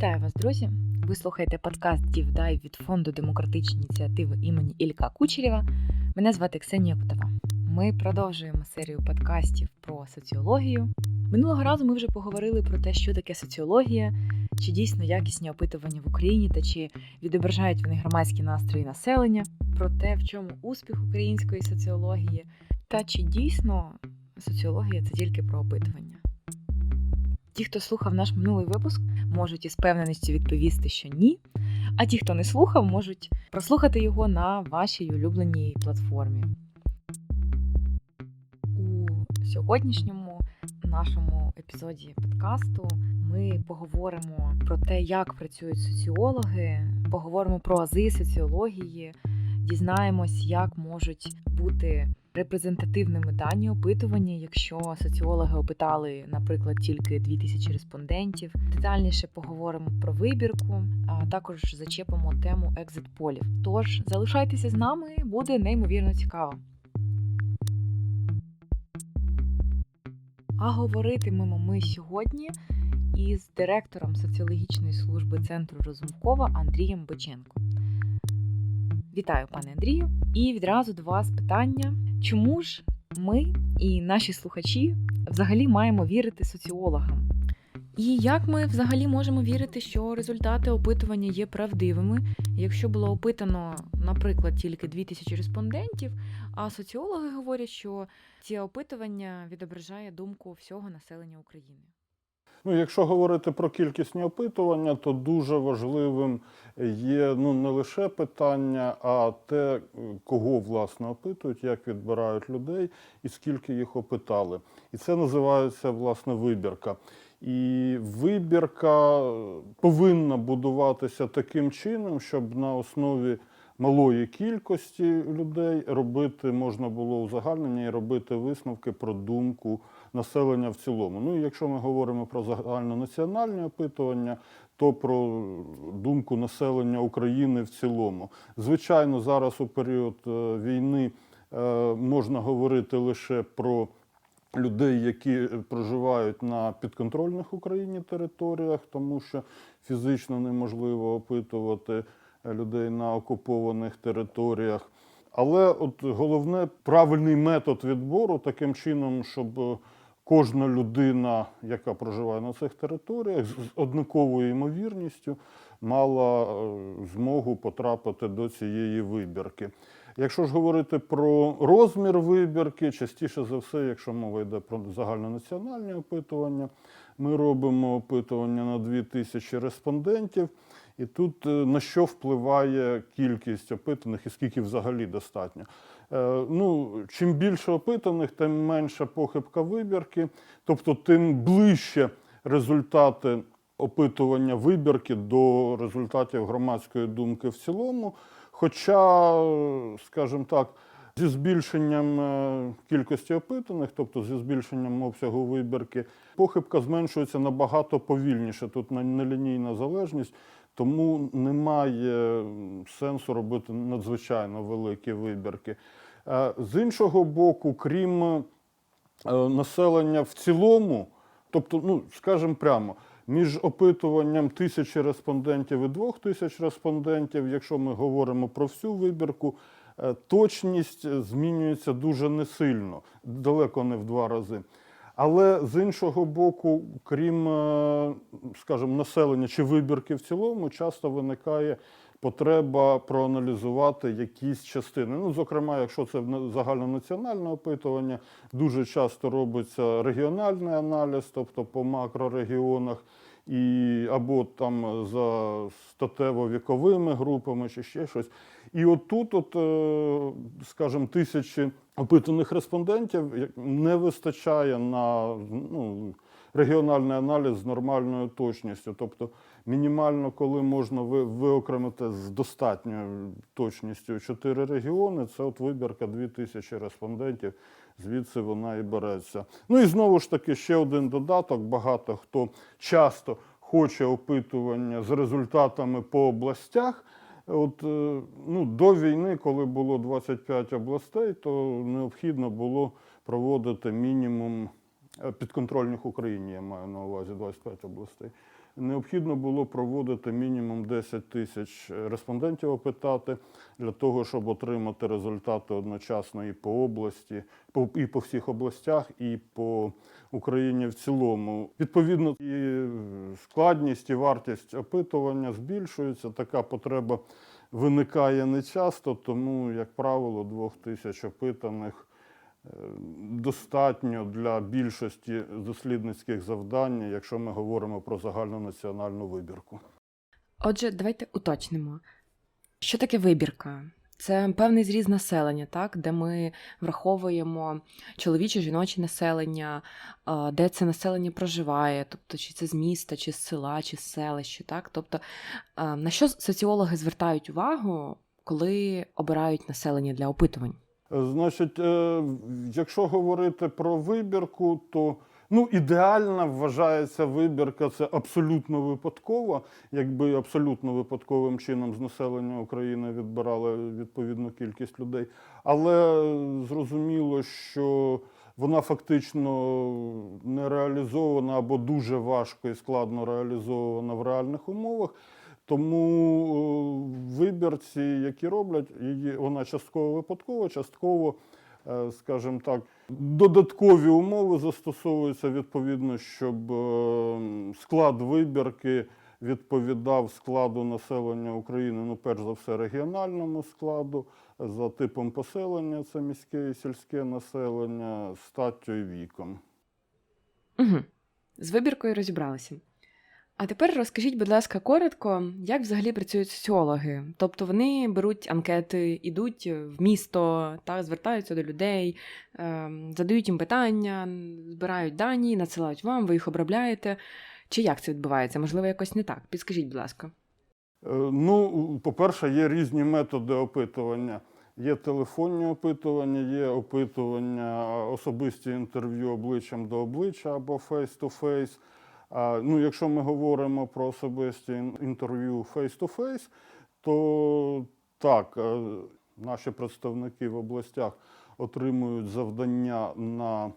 Вітаю вас, друзі! Ви слухаєте подкаст Дівдай від фонду демократичні ініціативи імені Ілька Кучерєва. Мене звати Ксенія Кутова. Ми продовжуємо серію подкастів про соціологію. Минулого разу ми вже поговорили про те, що таке соціологія, чи дійсно якісні опитування в Україні та чи відображають вони громадські настрої населення, про те, в чому успіх української соціології, та чи дійсно соціологія це тільки про опитування. Ті, хто слухав наш минулий випуск, можуть із певненістю відповісти, що ні. А ті, хто не слухав, можуть прослухати його на вашій улюбленій платформі. У сьогоднішньому нашому епізоді подкасту ми поговоримо про те, як працюють соціологи, поговоримо про ази соціології, дізнаємось, як можуть бути репрезентативними дані опитування, якщо соціологи опитали, наприклад, тільки 2000 респондентів. Детальніше поговоримо про вибірку, а також зачепимо тему екзит-полів. Тож залишайтеся з нами, буде неймовірно цікаво. А говоритимемо ми сьогодні із директором соціологічної служби центру Розумкова Андрієм Боченко. Вітаю, пане Андрію, і відразу до вас питання: чому ж ми і наші слухачі взагалі маємо вірити соціологам? І як ми взагалі можемо вірити, що результати опитування є правдивими, якщо було опитано, наприклад, тільки 2000 респондентів, а соціологи говорять, що ці опитування відображає думку всього населення України? Ну, якщо говорити про кількісні опитування, то дуже важливим є ну не лише питання, а те, кого власне опитують, як відбирають людей і скільки їх опитали. І це називається власне вибірка. І вибірка повинна будуватися таким чином, щоб на основі малої кількості людей робити можна було узагальнення і робити висновки про думку населення в цілому. Ну і якщо ми говоримо про загальнонаціональні опитування, то про думку населення України в цілому. Звичайно, зараз у період е, війни е, можна говорити лише про людей, які проживають на підконтрольних Україні територіях, тому що фізично неможливо опитувати людей на окупованих територіях. Але от головне правильний метод відбору таким чином, щоб кожна людина, яка проживає на цих територіях, з однаковою ймовірністю мала змогу потрапити до цієї вибірки. Якщо ж говорити про розмір вибірки, частіше за все, якщо мова йде про загальнонаціональні опитування, ми робимо опитування на 2000 респондентів. І тут на що впливає кількість опитаних і скільки взагалі достатньо. Ну, Чим більше опитаних, тим менша похибка вибірки, тобто тим ближче результати опитування вибірки до результатів громадської думки в цілому. Хоча, скажімо так, зі збільшенням кількості опитаних, тобто зі збільшенням обсягу вибірки, похибка зменшується набагато повільніше. Тут нелінійна залежність, тому немає сенсу робити надзвичайно великі вибірки. З іншого боку, крім населення в цілому, тобто, ну, скажімо прямо, між опитуванням тисячі респондентів і двох тисяч респондентів, якщо ми говоримо про всю вибірку, точність змінюється дуже несильно, далеко не в два рази. Але з іншого боку, крім, скажімо, населення чи вибірки в цілому, часто виникає потреба проаналізувати якісь частини. Ну, зокрема, якщо це загальнонаціональне опитування, дуже часто робиться регіональний аналіз, тобто по макрорегіонах, і або там за статево-віковими групами, чи ще щось. І отут, от, скажімо, тисячі опитаних респондентів не вистачає на ну, регіональний аналіз з нормальною точністю. Тобто мінімально, коли можна виокремити з достатньою точністю чотири регіони, це от вибірка 2000 респондентів, звідси вона і береться. Ну і знову ж таки, ще один додаток. Багато хто часто хоче опитування з результатами по областях. От ну, До війни, коли було 25 областей, то необхідно було проводити мінімум підконтрольних Україні, я маю на увазі 25 областей. необхідно було проводити мінімум 10 тисяч респондентів опитати для того, щоб отримати результати одночасно і по області, по- і по всіх областях, і по Україні в цілому. Відповідно, і складність і вартість опитування збільшується. Така потреба виникає не часто, тому, як правило, двох тисяч опитаних е, достатньо для більшості дослідницьких завдань, якщо ми говоримо про загальнонаціональну вибірку. Отже, давайте уточнимо, що таке вибірка? Це певний зріз населення, так, де ми враховуємо чоловіче, жіноче населення, де це населення проживає, тобто чи це з міста, чи з села, чи з селища, так? Тобто на що соціологи звертають увагу, коли обирають населення для опитувань? Значить, е, якщо говорити про вибірку, то ну, ідеальна вважається вибірка це абсолютно випадково, якби абсолютно випадковим чином з населення України відбирали відповідну кількість людей. Але зрозуміло, що вона фактично не реалізована або дуже важко і складно реалізована в реальних умовах. Тому е, вибірці, які роблять, її вона частково випадково, частково, е, скажімо так, додаткові умови застосовуються відповідно, щоб е, склад вибірки відповідав складу населення України, ну, перш за все, регіональному складу, за типом поселення, це міське і сільське населення, статтю і віком. Угу. З вибіркою розібралися. А тепер розкажіть, будь ласка, коротко, як взагалі працюють соціологи? Тобто вони беруть анкети, ідуть в місто та звертаються до людей, ем, задають їм питання, збирають дані, надсилають вам, ви їх обробляєте. Чи як це відбувається? Можливо, якось не так. Підскажіть, будь ласка. Е, Ну, по-перше, є різні методи опитування. Є телефонні опитування, є опитування, особисті інтерв'ю обличчям до обличчя або face-to-face. А, ну, якщо ми говоримо про особисті інтерв'ю face-to-face, то так, е, наші представники в областях отримують завдання на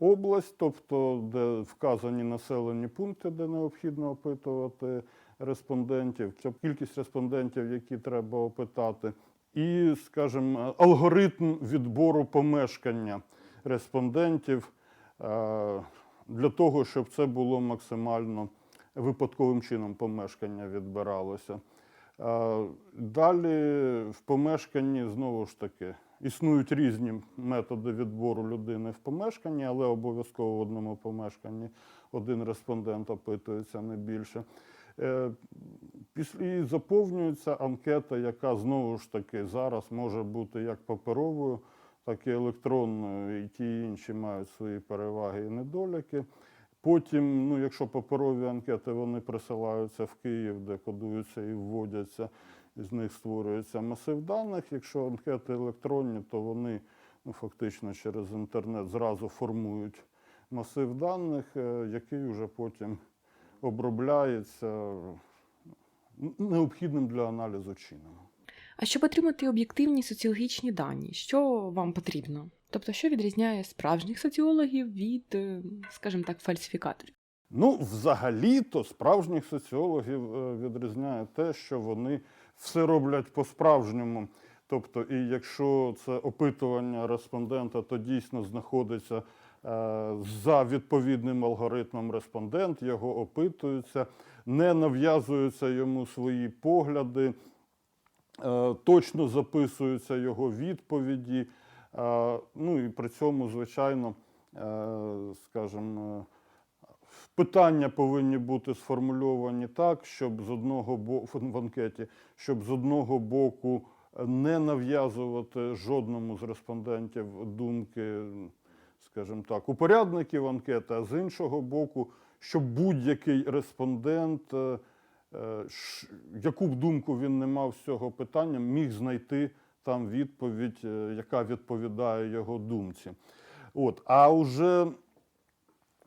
область, тобто де вказані населені пункти, де необхідно опитувати респондентів, кількість респондентів, які треба опитати, і, скажімо, алгоритм відбору помешкання респондентів е, для того, щоб це було максимально випадковим чином помешкання відбиралося. Далі в помешканні знову ж таки існують різні методи відбору людини в помешканні, але обов'язково в одному помешканні один респондент опитується не більше. Е, після- І заповнюється анкета, яка знову ж таки зараз може бути як паперовою, так і електронною, і ті інші мають свої переваги і недоліки. Потім, ну, якщо паперові анкети вони присилаються в Київ, де кодуються і вводяться, з них створюється масив даних. Якщо анкети електронні, то вони ну, фактично через інтернет зразу формують масив даних, е, який вже потім обробляється необхідним для аналізу чином. А щоб отримати об'єктивні соціологічні дані, що вам потрібно? Тобто, що відрізняє справжніх соціологів від, е, скажімо так, фальсифікаторів? Ну, взагалі-то справжніх соціологів е, відрізняє те, що вони все роблять по-справжньому. Тобто, і якщо це опитування респондента, то дійсно знаходиться е, за відповідним алгоритмом респондент, його опитуються, не нав'язуються йому свої погляди, точно записуються його відповіді. Е, Ну і при цьому, звичайно, е, скажімо, Питання повинні бути сформульовані так, щоб з одного боку в анкеті, щоб з одного боку не нав'язувати жодному з респондентів думки, скажімо так, упорядників анкети, а з іншого боку, щоб будь-який респондент, е, е, яку б думку він не мав з цього питання, міг знайти там відповідь, е, яка відповідає його думці. От, а вже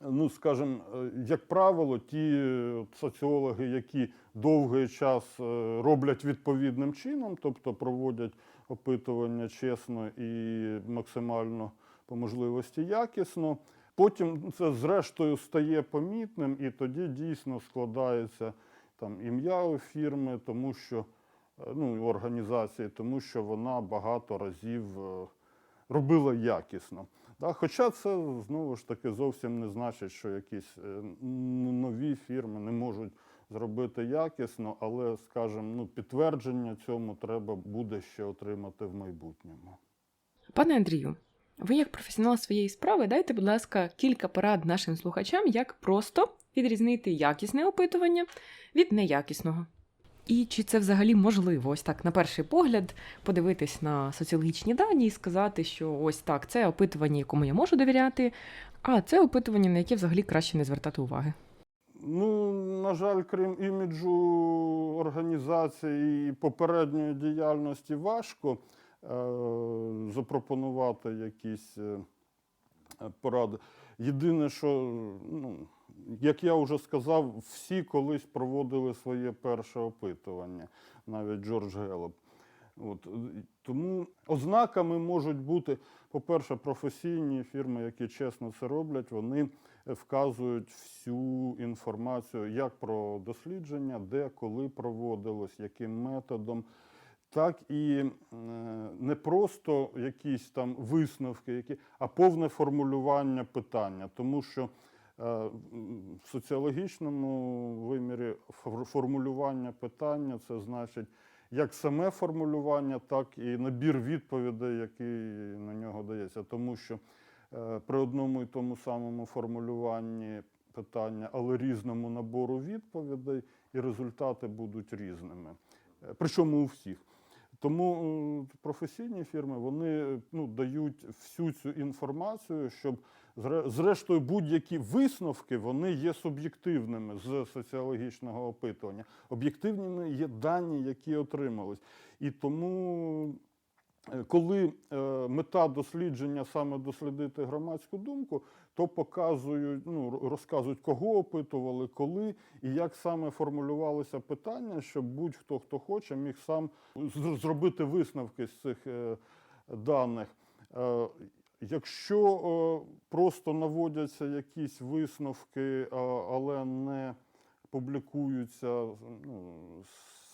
ну, скажімо, е, як правило, ті е, соціологи, які довгий час е, роблять відповідним чином, тобто проводять опитування чесно і максимально по можливості якісно, Потім це зрештою стає помітним, і тоді дійсно складається там ім'я у фірми, тому що е, ну, організації, тому що вона багато разів е, робила якісно. Да? Хоча це знову ж таки зовсім не значить, що якісь е, нові фірми не можуть зробити якісно, але, скажімо, ну, підтвердження цьому треба буде ще отримати в майбутньому. Пане Андрію, ви як професіонал своєї справи, дайте, будь ласка, кілька порад нашим слухачам, як просто відрізнити якісне опитування від неякісного. І чи це взагалі можливо, ось так, на перший погляд, подивитись на соціологічні дані і сказати, що ось так, це опитування, якому я можу довіряти, а це опитування, на яке взагалі краще не звертати уваги. Ну, на жаль, крім іміджу організації і попередньої діяльності, важко запропонувати якісь е, поради. Єдине, що, ну, як я вже сказав, всі колись проводили своє перше опитування, навіть Джордж Геллоп. От, е, тому ознаками можуть бути, по-перше, професійні фірми, які чесно це роблять, вони вказують всю інформацію як про дослідження, де, коли проводилось, яким методом, так і е, не просто якісь там висновки, які, а повне формулювання питання. Тому що е, в соціологічному вимірі фор- формулювання питання це значить як саме формулювання, так і набір відповідей, який на нього дається. Тому що е, при одному і тому самому формулюванні питання, але різному набору відповідей, і результати будуть різними. Причому у всіх. Тому е, професійні фірми вони ну, дають всю цю інформацію, щоб зрештою будь-які висновки вони є суб'єктивними з соціологічного опитування. Об'єктивними є дані, які отримались. І тому Е, Коли е, мета дослідження саме дослідити громадську думку, то показують, ну, розказують, кого опитували, коли і як саме формулювалися питання, щоб будь-хто, хто хоче, міг сам зробити висновки з цих е, даних. Е, Якщо е, просто наводяться якісь висновки, але не публікуються ну,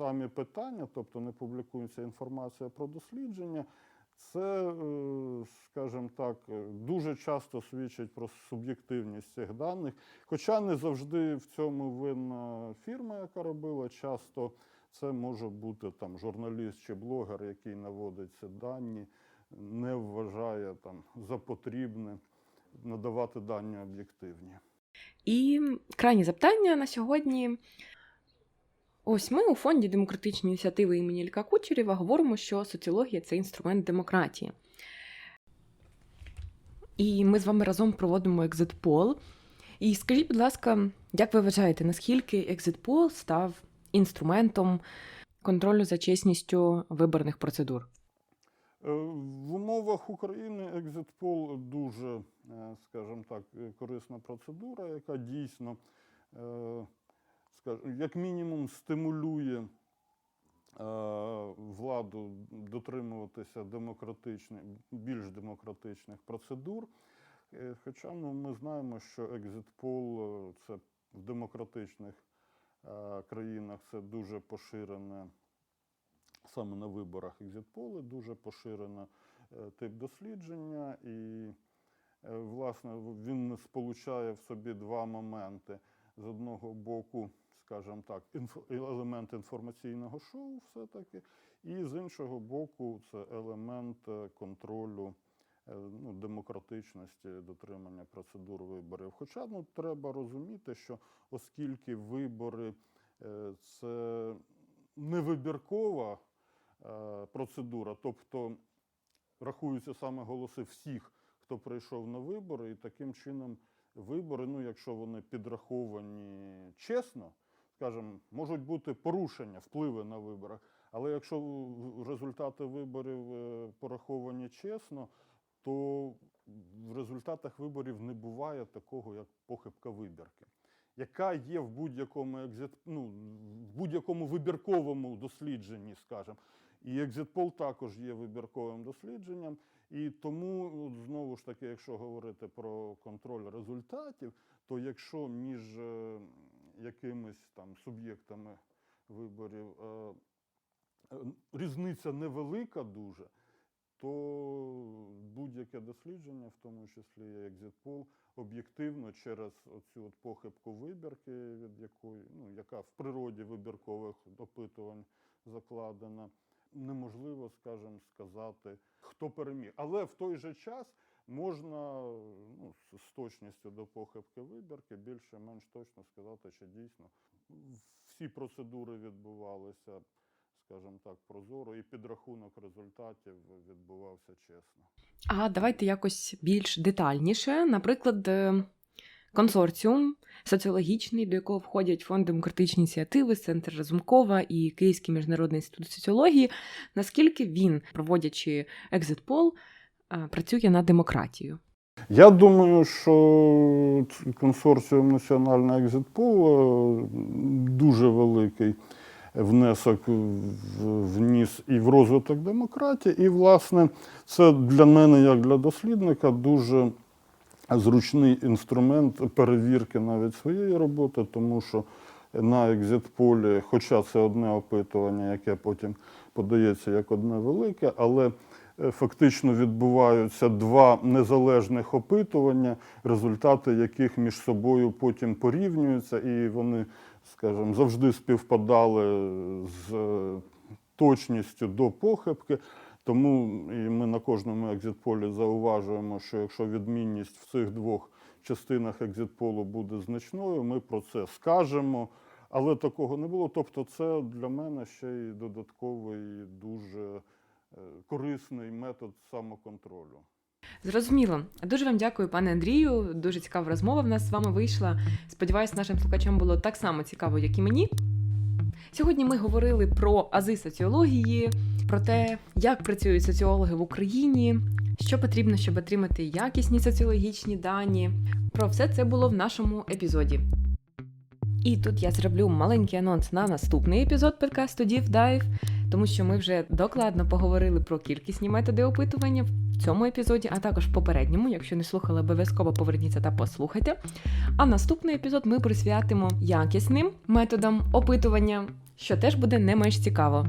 самі питання, тобто не публікується інформація про дослідження, це, е, скажімо так, дуже часто свідчить про суб'єктивність цих даних. Хоча не завжди в цьому винна фірма, яка робила, часто це може бути там журналіст чи блогер, який наводить ці дані, не вважає там за потрібне надавати дані об'єктивні. І крайнє запитання на сьогодні. Ось ми у фонді демократичні ініціативи імені Ілька Кучерєва говоримо, що соціологія це інструмент демократії. І ми з вами разом проводимо екзит-пол. І скажіть, будь ласка, як ви вважаєте, наскільки екзит-пол став інструментом контролю за чесністю виборних процедур? Е, В умовах України екзитпол дуже, е, скажімо так, е, корисна процедура, яка дійсно, скажімо, як мінімум, стимулює е, владу дотримуватися демократичних, більш демократичних процедур. Е, Хоча ну, ми знаємо, що екзитпол е, це в демократичних країнах це дуже поширене саме на виборах екзитполи, дуже поширено е, тип дослідження, і, власне, він сполучає в собі два моменти. З одного боку, скажімо так, інфо- елемент інформаційного шоу, все-таки, і з іншого боку, це елемент е, контролю е, ну, демократичності дотримання процедур виборів. Хоча ну, треба розуміти, що оскільки вибори е, це невибіркова процедура, тобто рахуються саме голоси всіх, хто прийшов на вибори, і таким чином вибори, ну якщо вони підраховані чесно, скажімо, можуть бути порушення, впливи на виборах. Але якщо результати виборів е, пораховані чесно, то в результатах виборів не буває такого, як похибка вибірки, яка є в будь-якому екзит, ну, в будь-якому вибірковому дослідженні, скажімо. І екзитпол також є вибірковим дослідженням. І тому, знову ж таки, якщо говорити про контроль результатів, то якщо між е, якимись там суб'єктами виборів е, різниця невелика дуже, то будь-яке дослідження, в тому числі і екзитпол, об'єктивно через оцю от похибку вибірки, від якої, ну, яка в природі вибіркових опитувань закладена, неможливо, скажімо, сказати, хто переміг. Але в той же час можна ну, з- точністю до похибки вибірки більше-менш точно сказати, що дійсно всі процедури відбувалися, скажімо так, прозоро, і підрахунок результатів відбувався чесно. А давайте якось більш детальніше. Наприклад, е, консорціум соціологічний, до якого входять фонд демократичні ініціативи, Центр Разумкова і Київський міжнародний інститут соціології. Наскільки він, проводячи екзитпол, працює на демократію? Я думаю, що консорціум Національний екзитпол е, дуже великий внесок вніс і в розвиток демократії. І, власне, це для мене, як для дослідника, дуже зручний інструмент перевірки навіть своєї роботи, тому що на екзитполі, хоча це одне опитування, яке потім подається як одне велике, але фактично відбуваються два незалежних опитування, результати яких між собою потім порівнюються, і вони, скажімо, завжди співпадали з е, точністю до похибки. Тому і ми на кожному екзитполі зауважуємо, що якщо відмінність в цих двох частинах екзитполу буде значною, ми про це скажемо. Але такого не було. Тобто, це для мене ще й додатковий дуже корисний метод самоконтролю. Зрозуміло. Дуже вам дякую, пане Андрію. Дуже цікава розмова в нас з вами вийшла. Сподіваюсь, нашим слухачам було так само цікаво, як і мені. Сьогодні ми говорили про ази соціології, про те, як працюють соціологи в Україні, що потрібно, щоб отримати якісні соціологічні дані. Про все це було в нашому епізоді. І тут я зроблю маленький анонс на наступний епізод подкасту Deep Dive, тому що ми вже докладно поговорили про кількісні методи опитування в цьому епізоді, а також в попередньому. Якщо не слухали, обов'язково поверніться та послухайте. А наступний епізод ми присвятимо якісним методам опитування, що теж буде не менш цікаво.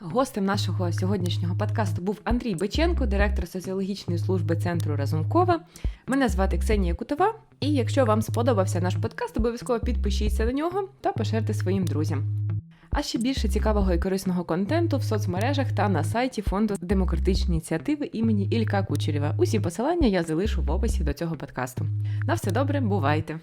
Гостем нашого сьогоднішнього подкасту був Андрій Беченко, директор соціологічної служби центру Разумкова. Мене звати Ксенія Кутова. І якщо вам сподобався наш подкаст, обов'язково підпишіться на нього та поширте своїм друзям. А ще більше цікавого і корисного контенту в соцмережах та на сайті фонду демократичні ініціативи імені Ілька Кучерєва. Усі посилання я залишу в описі до цього подкасту. На все добре, бувайте!